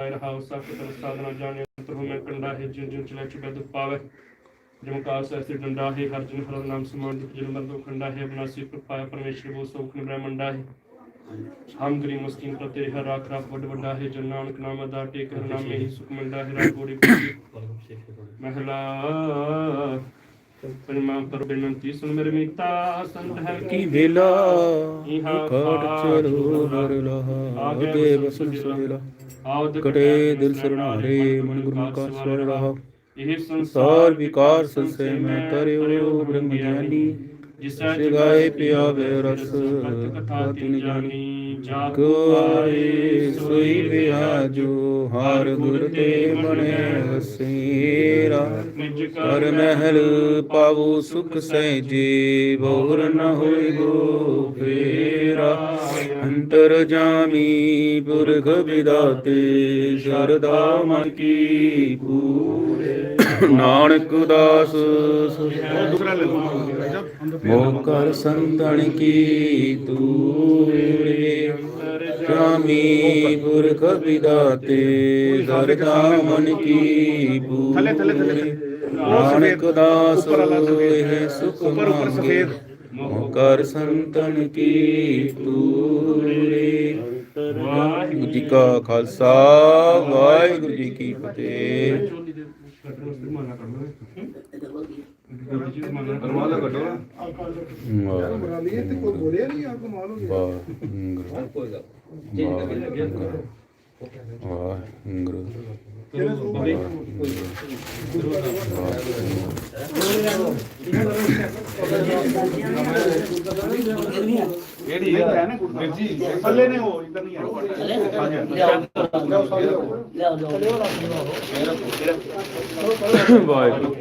ਰਹਾਉ ਸਖਤ ਤਨ ਸਾਧਨਾ ਜਾਣੇ ਅੰਤਰ ਮੈਂ ਕੰਡਾ ਹੈ ਜਿਉ ਜਿਉ ਚਲੇ ਚੁਬੈ ਦੁਖ ਪਾਵੇ। ਜਮ ਕਾਸ ਐਸੇ ਡੰਡਾ ਹੈ ਹਰ ਜਨ ਹਰ ਨਾਮ ਸਮਾਨ ਦੁਖ ਜਨ ਮਰਦੋ ਖੰਡਾ ਹੈ ਬਨਾਸੀ ਕਿਰਪਾ ਪਰਮੇਸ਼ਰ ਬੋ ਸੋਖ ਨਿ ਬ੍ਰਹਮੰਡਾ ਹੈ। ਹਮ ਗਰੀ ਮੁਸਕਿਨ ਪਰ ਤੇਰੇ ਹਰ ਰਾਖ ਰਾਖ ਵੱਡ ਵੱਡਾ ਹੈ ਜਨ ਨਾਨਕ ਨਾਮ ਦਾ ਟੇਕ ਹਰ ਨਾਮੇ ਹੀ ਸੁਖ ਮਿਲਦਾ ਹੈ ਰਾਜ ਗੋੜੀ ਮਹਿਲਾ ਪਰਿਮਾਮ ਪਰ ਬੇਨੰਤੀ ਸੁਨ ਮੇਰੇ ਮੀਤਾ ਸੰਤ ਹੈ ਕੀ ਵੇਲਾ ਖੜ ਚਲੋ ਨਰ ਲਹਾ ਦੇਵ ਸੰਸੇਲਾ ਕਟੇ ਦਿਲ ਸਰਨਾਰੇ ਮਨ ਗੁਰੂ ਕਾ ਸਵਰ ਰਹਾ। ਇਹ ਸਾਰ ਵਿਕਾਰ ਸੰਸੇ ਮੈਂ ਤਰਿਓ ਬ੍ਰਹਮ ਗਿਆਨੀ। ਜਿਸਾ ਸਿਗਾਏ ਪਿਆਵੇ ਰਸ ਕਥਾ ਤਿਨ ਜਾਣੀ ਜਾ ਕੋ ਆਏ ਸੋਈ ਵਿਆਜੋ ਹਰ ਗੁਰ ਤੇ ਮਨੇ ਨਿਜ ਕਰ ਮਹਿਲ ਪਾਵੋ ਸੁਖ ਸਹਿਜੇ ਬੋਰ ਨ ਹੋਈ ਗੋ ਫੇਰਾ। ਅੰਤਰ ਜਾਮੀ ਪੁਰਖ ਵਿਦਾਤੇ ਸ਼ਰਦਾ ਮਨ ਕੀ ਪੂਰੇ। ਨਾਨਕ ਦਾਸ। ਮੋਹ ਕਰ ਸੰਤਨ ਕੀ ਤੂਰੇ ਜਾਮੀ ਪੁਰਖ ਵਿਦਾਤੇ ਸ਼ਰਦਾ ਮਨ ਕੀ ਪੂਰੇ। ਨਾਨਕ ਦਾਸ ਇਹ ਸੁਖ ਮੰਗੇ। ਮੋਹ ਕਰ ਸੰਤਨ ਕੀ ਤੂਰੇ। ਵਾਹਿਗੁਰੂ ਜੀ ਕਾ ਖਾਲਸਾ ਵਾਹਿਗੁਰੂ ਜੀ ਕੀ ਫਤਿਹ। ਰਮਾਲਾ ਕੱਢੋ ਨਾ। ਵਾਹਿਗੁਰੂ ਲਈ ਤੇ ਕੋਈ ਬੋਲਿਆ ਨਹੀਂ ਆ ਕਮਾਲ ਹੋ ਗਿਆ ਕਿਹੜੀ ਹੈ ਨਾ ਵੀਰ ਜੀ ਪੱਲੇ ਨੇ ਉਹ ਇਦਾਂ ਨਹੀਂ ਵਾਹਿਗੁਰੂ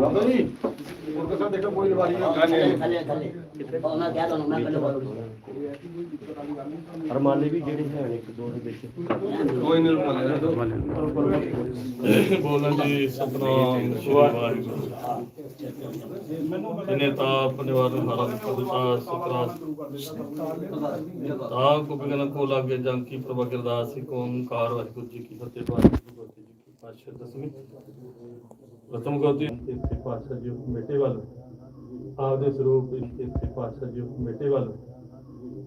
ਬਾਬਾ ਜੀ ਉਹ ਕਸਾ ਦੇਖੋ ਕੋਈ ਲਵਾਰੀ ਨਾ ਅਰਮਾਨੇ ਵੀ ਜਿਹੜੇ ਹੈ ਇੱਕ ਦੋ ਦੇ ਵਿੱਚ। ਕੋਈ ਨਹੀਂ ਰਮਾਲਾ ਬੋਲਣ ਦੀ ਸਤਨਾਮ ਵਾਹਿਗੁਰੂ। ਇਹਨੇ ਤਾਂ ਆਪਣੇ ਵਾਰ ਨੂੰ ਹਰਾ ਪਦਤਾ ਸਤਰਾ ਤਾਂ ਕੋ ਬਿਗਨ ਕੋ ਲਾਗੇ ਜੰਗ ਕੀ ਪ੍ਰਭਾ ਗਿਰਦਾਸ ਸਿ ਓੰਕਾਰ ਵਾਹਿਗੁਰੂ ਜੀ ਕੀ ਫਤਿਹ ਵਾਹਿਗੁਰੂ ਜੀ ਦਸਵੀਂ। ਪ੍ਰਥਮ ਗੋਤੀ ਇੱਥੇ ਪਾਤਸ਼ਾਹ ਜੀ ਮੇਟੇ ਵੱਲ। ਆਪਦੇ ਸਰੂਪ ਇੱਥੇ ਪਾਤਸ਼ਾਹ ਜੀ ਮੇਟੇ ਵੱਲ।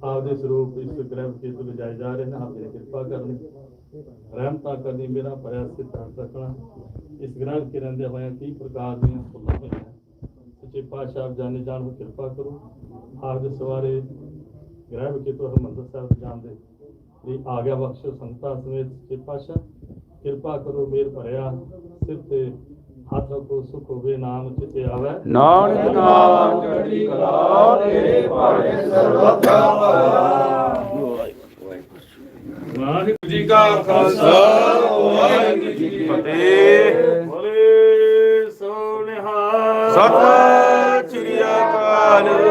ਆਪਦੇ ਸਰੂਪ ਇਸ ਗ੍ਰਹਿ ਕੇ ਤੋਂ ਲਿਜਾਏ ਜਾ ਰਹੇ ਨੇ, ਆਪ ਜੀ ਕਿਰਪਾ ਕਰਨੀ। ਰਹਿਮਤਾਂ ਕਰਨੀ ਮੇਰਾ ਭਰਿਆ ਸਿੱਧਾਂਤ ਰੱਖਣਾ ਇਸ ਗ੍ਰਹਿ ਕੇ ਰਹਿੰਦੇ ਹੋਇਆ ਕਈ ਪ੍ਰਕਾਰ ਦੀਆਂ ਫੁੱਲਾਂ ਹੋਈਆਂ। ਸੱਚੇ ਪਾਤਸ਼ਾਹ ਜਾਣੇ ਜਾਣ ਨੂੰ ਕਿਰਪਾ ਕਰੋ। ਆਪਦੇ ਸਵਾਰੇ ਗ੍ਰਹਿ ਵਿਖੇ ਤੋਂ ਹਰਿਮੰਦਰ ਸਾਹਿਬ ਜਾਂਦੇ ਵੀ ਆਗਿਆ ਬਖਸ਼ੋ ਸੰਤਾਂ ਸਮੇਤ ਸੱਚੇ ਪਾਤਸ਼ਾਹ। ਕਿਰਪਾ ਕਰੋ ਮੇਰ ਭਰਿਆ ਸਿਰ ਤੇ ਹੱਥ ਰੱਖੋ ਸੁਖ ਹੋਵੇ ਨਾਮ ਚਿਤੇ ਆਵੇ। ਨਾਨਕ ਨਾਮ। ਚੜ੍ਹਦੀ ਕਲਾ ਤੇਰੇ ਭਾਣੇ ਸਰਬੱਤਾ ਵਾਹਿਗੁਰੂ ਜੀ ਕਾ ਖਾਲਸਾ ਵਾਹਿਗੁਰੂ ਜੀ ਕੀ ਫਤਿਹ। ਬੋਲੇ ਸੋਨਿਹਾ ਸਤਿ ਸ੍ਰੀ ਅਕਾਲ।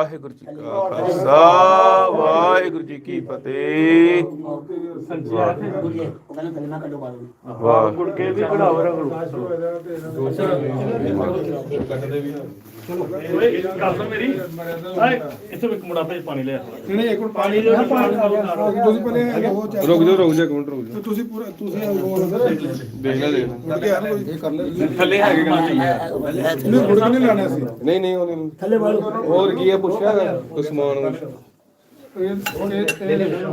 ਵਾਹਿਗੁਰੂ ਜੀ ਕਾ ਖਾਲਸਾ ਵਾਹਿਗੁਰੂ ਜੀ ਕੀ ਫਤਿਹ। ਵਾਹ ਗੁੜ ਕੇ ਵੀ ਕਢਾਵ ਰਗੜੂ ਓਏ ਗੱਲ ਸੁਣ ਮੇਰੀ ਆਏ ਇੱਥੇ ਇੱਕ ਮੁੰਡਾ ਭੇਜ ਪਾਣੀ ਲੈ ਆ ਨਹੀਂ ਇੱਕ ਮਿੰਟ ਪਾਣੀ ਲੈ ਪਾਣੀ ਤੁਸੀਂ ਪਹਿਲੇ ਉਹ ਚੈੱਕ ਰੁਕ ਜਾ ਰੁਕ ਜਾ ਇੱਕ ਮਿੰਟ ਰੁਕ ਜਾ ਤੁਸੀਂ ਪੂਰਾ ਤੁਸੀਂ ਉਹ ਅੰਦਰ ਦੇਖ ਲੈ ਦੇਖ ਮੁੜ ਕੇ ਆ ਨਾ ਕੋਈ ਇਹ ਕਰ ਲੈ। ਥੱਲੇ ਹੈਗੇ ਗੱਲ ਨਹੀਂ ਮੁੜ ਕੇ ਨਹੀਂ ਲਾਣਾ ਸੀ ਨਹੀਂ ਨਹੀਂ ਉਹਨੇ ਥੱਲੇ ਵਾਲ। ਹੋਰ ਕੀ ਹੈ ਪੁੱਛਿਆ ਕੋਈ ਸਮਾਨ ਇਹ ਇਹ- ਇਹ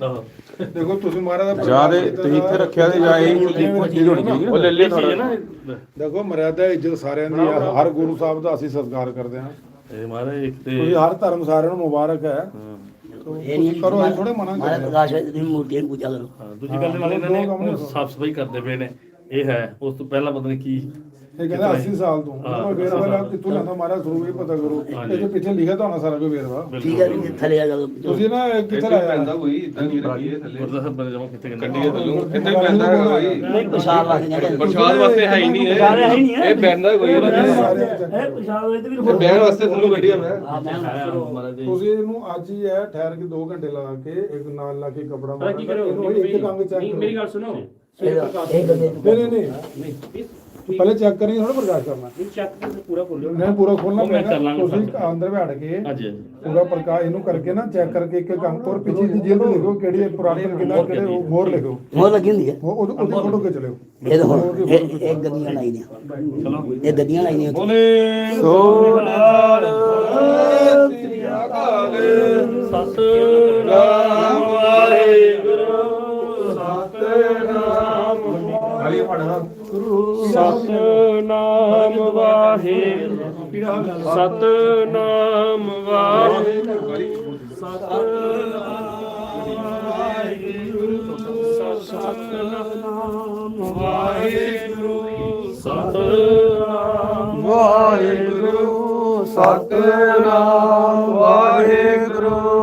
ਆਹੋ। ਦੇਖੋ ਤੁਸੀਂ ਮਹਾਰਾਜ ਦਾ ਜਾਂ ਦੇ ਤੁਸੀਂ ਇੱਥੇ ਰੱਖਿਆ ਤੇ ਜਾਂ ਇਹ ਚੀਜ਼ ਹੋਣੀ ਚਾਹੀਦੀ ਉਹ ਲੈ ਲੈ ਹੈ ਨਾ ਦੇਖੋ ਮਰਿਆਦਾ ਇੱਜ਼ਤ ਸਾਰਿਆਂ ਦੀ ਆ। ਹਰ ਗੁਰੂ ਸਾਹਿਬ ਦਾ ਅਸੀਂ ਸਤਿਕਾਰ ਕਰਦੇ ਹਾਂ। ਇਹ ਮਹਾਰਾਜ ਇੱਕ ਤੇ ਤੁਸੀਂ ਹਰ ਧਰਮ ਸਾਰਿਆਂ ਨੂੰ ਮੁਬਾਰਕ ਹੈ। ਇਹ ਨਹੀਂ ਕਰੋ ਅਸੀਂ ਥੋੜੇ ਮਨਾ ਮਾਰਾ ਕਰਦੇ ਪ੍ਰਕਾਸ਼ ਹੈ ਤੁਸੀਂ ਮੂਰਤੀਆਂ ਦੀ ਪੂਜਾ ਕਰੋ। ਹਾਂ, ਦੂਜੀ ਗੱਲ ਨਾਲ ਇਹਨਾਂ ਨੇ ਸਾਫ਼ ਸਫ਼ਾਈ ਕਰਦੇ ਪਏ ਨੇ। ਇਹ ਹੈ ਉਸ ਤੋਂ ਪਹਿਲਾਂ ਪਤਾ ਨਹੀਂ ਕੀ ਇਹ ਕਹਿੰਦਾ 80 ਸਾਲ ਤੋਂ। ਹਾਂ, ਮੈਂ ਵੇਰਵਾ ਲਿਆ ਕਿੱਥੋਂ ਲੈਂਦਾ ਮਾਰਾ ਸਰੂਪ ਇਹ ਪਤਾ ਕਰੋ। ਇਹਦੇ ਪਿੱਛੇ ਲਿਖਿਆ ਤਾਂ ਹੋਣਾ ਸਾਰਾ ਕੋਈ ਵੇਰਵਾ। ਠੀਕ ਹੈ ਜੀ ਥੱਲੇ ਆ ਜਾਓ। ਤੁਸੀਂ ਨਾ ਕਿੱਥੇ ਲਾਇਆ? ਕੋਈ ਇਦਾਂ ਨਹੀਂ ਰੱਖੀਏ ਥੱਲੇ। ਗੁਰਦਾ ਸਾਹਿਬ ਬੰਦੇ ਜਮਾ ਕਿੱਥੇ ਗੱਡੀ ਥੱਲੋਂ ਕਿੱਥੇ ਪੈਂਦਾ ਕੋਈ। ਨਹੀਂ ਲੱਗ ਜਾਂਦੇ ਪ੍ਰਸ਼ਾਦ ਵਾਸਤੇ ਹੈ ਹੀ ਨਹੀਂ ਇਹ। ਪ੍ਰਸ਼ਾਦ ਹੈ ਹੀ ਨਹੀਂ ਹੈ। ਇਹ ਪੈਂਦਾ ਕੋਈ ਇਹ ਪਛਾਣ ਵਾਲੇ ਤੇ ਵੀ ਇਹ ਬਹਿਣ ਵਾਸਤੇ ਥੱਲੋਂ ਗੱਡੀ ਆ ਮੈਂ। ਮਹਾਰਾਜ ਜੀ। ਤੁਸੀਂ ਇਹਨੂੰ ਅੱਜ ਹੀ ਹੈ ਠਹਿਰ ਕੇ 2 ਘੰਟੇ ਲਾ ਕੇ ਇੱਕ ਨਾਲ ਲਾ ਕੇ ਕਪੜਾ ਕੀ ਕਰੋ? ਇਹਨੂੰ ਇੱਕ ਕੰਗ ਚੈੱਕ ਕਰੋ। ਮੇਰੀ ਗੱਲ ਸੁਣੋ। ਨਹੀਂ ਨਹੀਂ ਨਹੀਂ। ਪਹਿਲੇ ਚੈੱਕ ਕਰੀ ਥੋੜਾ ਪ੍ਰਕਾਸ਼ ਕਰਨਾ ਇਹ ਚੱਕ ਕੇ ਪੂਰਾ ਖੋਲਿਓ ਨਹੀਂ ਪੂਰਾ ਖੋਲਣਾ ਉਹ ਮੈਂ ਕਰ ਪੈਣਾ ਲਾਂਗਾ ਤੁਸੀਂ ਅੰਦਰ ਬੈਠ ਕੇ ਹਾਂਜੀ ਹਾਂਜੀ। ਪੂਰਾ ਪ੍ਰਕਾਸ਼ ਇਹਨੂੰ ਕਰਕੇ ਨਾ ਚੈੱਕ ਕਰਕੇ ਇੱਕ ਅੰਕ ਔਰ ਪਿੱਛੇ ਦੀ ਜੇਲ੍ਹ ਤੇ ਲਿਖੋ ਕਿਹੜੀ ਹੈ ਪੁਰਾਤਨ ਕਿਲਾ ਕਿਹੜੇ ਉਹ ਮੋਹਰ ਲਿਖੋ। ਮੋਹ ਲੱਗੀ ਹੁੰਦੀ ਹੈ? ਉਹ ਉਹਦੀ ਉਹਦੀ ਫੋਟੋ ਖਿੱਚ ਲਿਓ। ਇਹ ਦੇਖੋ ਇਹ ਇਹ ਗੱਡੀਆਂ ਲਾਈ ਦੀਆਂ ਚਲੋ। ਇਹ ਗੱਡੀਆਂ ਲਾਈ ਦੀਆਂ ਬੋਲੇ ਸੋ ਨਾਲ ਸਤਨਾਮ ਵਾਹਿਗੁਰੂ ਖਾਲੀ ਫੜਨਾ ਸਤਨਾਮ ਵਾਹਿਗੁਰੂ ਸਤਨਾਮ ਵਾਹਿਗੁਰੂ। ਸਤਨਾਮ ਵਾਹਿਗੁਰੂ। ਸਤਨਾਮ ਵਾਹਿਗੁਰੂ। ਸਤਨਾਮ ਵਾਹਿਗੁਰੂ।